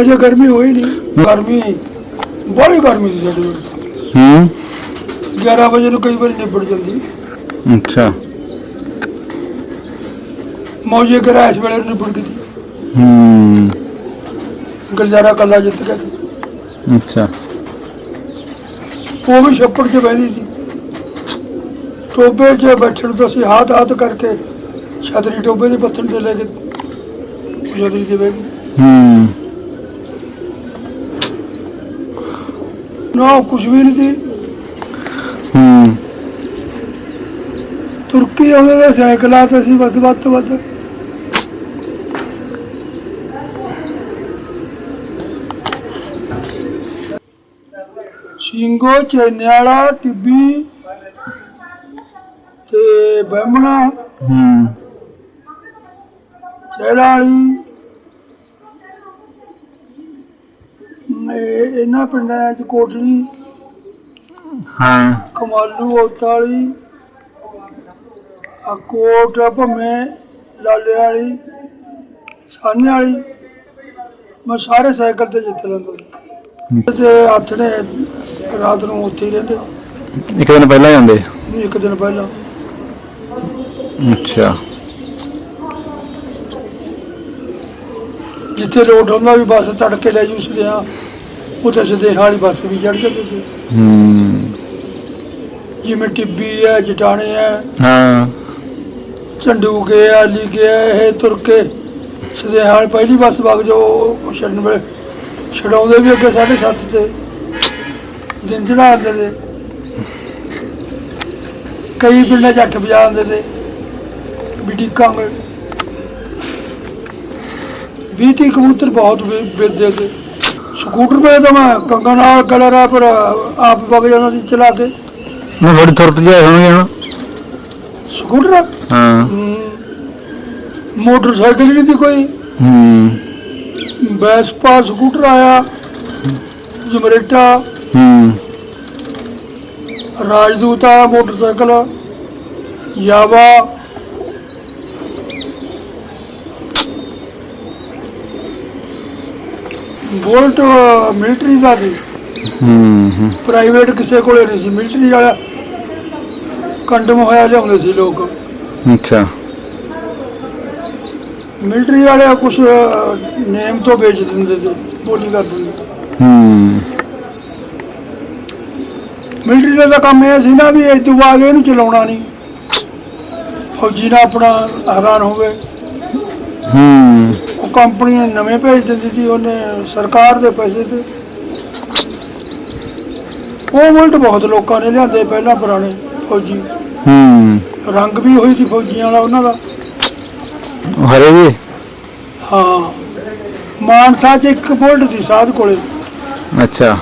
ਅਜੇ ਗਰਮੀ ਹੋਈ ਨਹੀਂ। ਗਰਮੀ ਬੜੀ ਗਰਮੀ ਸੀ ਸਾਡੇ ਵੇਲੇ ਹੂੰ। 11 ਵਜੇ ਨੂੰ ਕਈ ਵਾਰੀ ਨਿਬੜ ਜਾਂਦੀ। ਅੱਛਾ। ਮੌਜੇ ਕਰਾ ਇਸ ਵੇਲੇ ਨੂੰ ਨਿਬੜ ਗਈ। ਸੀ। ਹੂੰ। ਗੁਲਜ਼ਾਰਾ ਕੱਲਾ ਜਿੱਤ ਗਿਆ। ਸੀ। ਅੱਛਾ। ਉਹ ਵੀ ਛੱਪੜ 'ਚ ਬਹਿੰਦੀ ਸੀ। ਟੋਬੇ 'ਚ ਬੈਠਣ ਤੋਂ ਅਸੀਂ ਹੱਥ ਹੱਥ ਕਰਕੇ ਛਤਰੀ ਟੋਬੇ ਦੇ ਪੱਥਰ ਤੇ ਲੈ ਕੇ ਛਤਰੀ ਤੇ ਬਹਿ ਗਈ ਹੂੰ। ਨਾ ਕੁਝ ਵੀ ਨਹੀਂ ਸੀ। ਹੂੰ। ਤੁਰਕੀ ਆਉਂਦੇ ਦੇ ਸਾਈਕਲਾਂ ਤੇ ਅਸੀਂ ਬਸ ਵੱਧ ਤੋਂ ਵੱਧ। ਸਿੰਘੋ ਚੈਨਿਆਲਾ ਟਿੱਬੀ ਤੇ ਬਹਿਮਣਾ ਹੂੰ। ਚਹਿਰਾ ਵਾਲੀ ਇਹ- ਇਹਨਾਂ ਪਿੰਡਾਂ 'ਚ ਕੋਟਲੀ ਹਾਂ। ਕਮਾਲੂ ਔਤਾਲੀ ਆ ਕੋਟ ਭੰਮੇ ਲਾਲੇ ਵਾਲੀ ਸਾਨੇ ਵਾਲੀ। ਮੈਂ ਸਾਰੇ ਸਾਈਕਲ ਤੇ ਜਿੱਤ ਲੈਂਦਾ। ਤੇ ਹੱਥ ਨੇ ਰਾਤ ਨੂੰ ਉੱਥੇ ਹੀ ਰਹਿੰਦੇ। ਇੱਕ ਦਿਨ ਪਹਿਲਾਂ ਜਾਂਦੇ ਇੱਕ ਦਿਨ ਪਹਿਲਾਂ। ਅੱਛਾ। ਜਿੱਥੇ ਲੋਡ ਹੁੰਦਾ ਵੀ ਬੱਸ ਤੜਕੇ ਲੈ ਜੂ ਸਦਿਆਂ ਉੱਥੇ ਸਦੇਹ ਵਾਲੀ ਬੱਸ ਵੀ ਚੜ ਜਾਂਦੇ ਸੀ। ਹੂੰ। ਜਿਵੇਂ ਟਿੱਬੀ ਹੈ ਜਟਾਣੇ ਹੈ ਹਾਂ। ਝੰਡੂਕੇ ਆ ਲਿਖੇ ਆ ਇਹ ਤੁਰ ਕੇ ਸਦੇਹਾਲ ਪਹਿਲੀ ਬੱਸ ਵਗ ਜੋ ਛੱਡਣ ਵੇਲੇ ਛਡਾਉਂਦੇ ਵੀ ਅੱਗੇ ਸਾਢੇ ਸੱਤ ਤੇ। ਦਿਨ ਚੜਾਉਂਦੇ ਤੇ। ਕਈ ਪਿੰਡਾਂ 'ਚ ਅੱਠ ਵਜਾ ਆਉਂਦੇ ਤੇ ਡਿੱਕਾਂਗੇ ਵੀਹ ਤੀਹ ਕਬੂਤਰ ਬਹੁਤ ਬਿਰਦੇ ਤੇ। ਸਕੂਟਰ 'ਤੇ ਤਾਂ ਮੈਂ ਕੰਗਾ ਨਾਲ ਕਲਰਾ ਪਰ ਆਪ ਵਗ ਜਾਂਦਾ ਸੀ ਚਲਾ ਕੇ। ਮੈਂ ਥੋੜੀ ਤੁਰ ਪਜਾ ਹੋਣਗੇ ਹੁਣ। ਸਕੂਟਰ? ਹਾਂ। ਹਮ, ਮੋਟਰਸਾਈਕਲ ਨਹੀਂ ਸੀ ਕੋਈ। ਹੂੰ। ਵੈਸਪਾ ਸਕੂਟਰ ਆਇਆ ਜਮਰੇਟਾ ਹੂੰ। ਰਾਜਦੂਤ ਮੋਟਰਸਾਈਕਲ ਯਾਵਾ। ਬੋਲਟ ਮਿਲਟਰੀ ਦਾ ਸੀ ਹੂੰ ਹੂੰ। ਪ੍ਰਾਈਵੇਟ ਕਿਸੇ ਕੋਲੇ ਨਹੀਂ ਸੀ। ਮਿਲਟਰੀ ਵਾਲਾ ਕੰਡਮ ਹੋਇਆ ਲਿਆਉਂਦੇ ਸੀ ਲੋਕ। ਅੱਛਾ। ਮਿਲਟਰੀ ਵਾਲੇ ਕੁਝ ਨੇਮ ਤੋਂ ਵੇਚ ਦਿੰਦੇ ਸੀ। ਬੋਲੀ ਕਰ ਦਿੰਦੇ। ਹੂੰ। ਮਿਲਟਰੀ ਦਾ ਤਾਂ ਕੰਮ ਇਹ ਸੀ ਨਾ ਵੀ ਇਸ ਤੋਂ ਬਾਅਦ ਇਹਨੂੰ ਚਲਾਉਣਾ ਨਹੀਂ। ਫੌਜੀ ਨਾ ਆਪਣਾ ਹੈਰਾਨ ਹੋਵੇ ਹੂੰ। ਕੰਪਨੀ ਨਵੇਂ ਭੇਜ ਦਿੰਦੀ ਸੀ ਉਹਨੇ ਸਰਕਾਰ ਦੇ ਪੈਸੇ ਤੇ। ਉਹ ਵੋਲਟ ਬਹੁਤ ਲੋਕਾਂ ਨੇ ਲਿਆਂਦੇ ਪਹਿਲਾਂ ਪੁਰਾਣੇ ਫੌਜੀ। ਹੂੰ। ਰੰਗ ਵੀ ਹੋਈ ਸੀ ਫੌਜੀਆਂ ਵਾਲਾ ਉਹਨਾਂ ਦਾ। ਹਰੇ ਵੀ? ਹਾਂ। ਮਾਨਸਾ 'ਚ ਇੱਕ ਬੋਲਟ ਸੀ ਸਾਧ ਕੋਲੇ। ਅੱਛਾ।